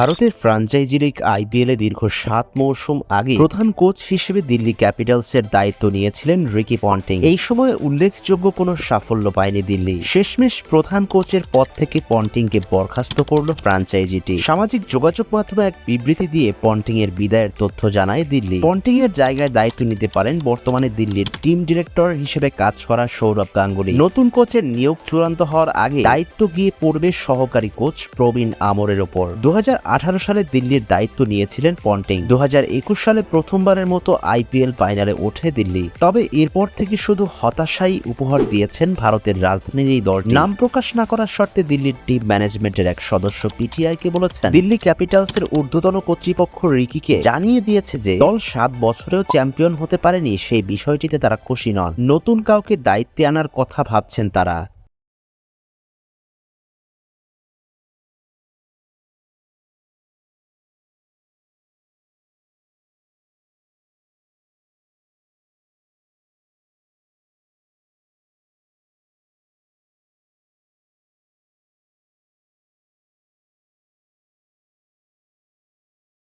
ভারতের franchise league আইপিএলে দীর্ঘ সাত মৌসুম আগে প্রধান কোচ হিসেবে দিল্লি ক্যাপিটালসের দায়িত্ব নিয়েছিলেন রিকি পন্টিং। এই সময় উল্লেখযোগ্য কোনো সাফল্য পায়নি দিল্লি। শেষমেশ প্রধান কোচের পদ থেকে পন্টিংকে বরখাস্ত করল ফ্রাঞ্চাইজিটি সামাজিক যোগাযোগ মাধ্যমে এক বিবৃতি দিয়ে পন্টিং এর বিদায়ের তথ্য জানায় দিল্লি। পন্টিং এর জায়গায় দায়িত্ব নিতে পারেন বর্তমানে দিল্লির টিম ডিরেক্টর হিসেবে কাজ করা সৌরভ গাঙ্গুলি। নতুন কোচের নিয়োগ চূড়ান্ত হওয়ার আগে দায়িত্ব গিয়ে পড়বে সহকারী কোচ প্রবীণ আমরের ওপর। দু হাজার সালে দিল্লির দায়িত্ব নিয়েছিলেন পন্টিং। দুহাজার একুশ সালে প্রথমবারের মতো আইপিএল ফাইনালে ওঠে দিল্লি। তবে এরপর থেকে শুধু হতাশাই উপহার দিয়েছেন ভারতের রাজধানীর এই দল নাম প্রকাশ না করার শর্তে দিল্লির টিম ম্যানেজমেন্টের এক সদস্য পিটিআইকে বলেছেন, দিল্লি ক্যাপিটালসের ঊর্ধ্বতন কর্তৃপক্ষ রিকিকে জানিয়ে দিয়েছে যে, দল সাত বছরেও চ্যাম্পিয়ন হতে পারেনি, সেই বিষয়টিতে তারা খুশি নন। নতুন কাউকে দায়িত্বে আনার কথা ভাবছেন তারা।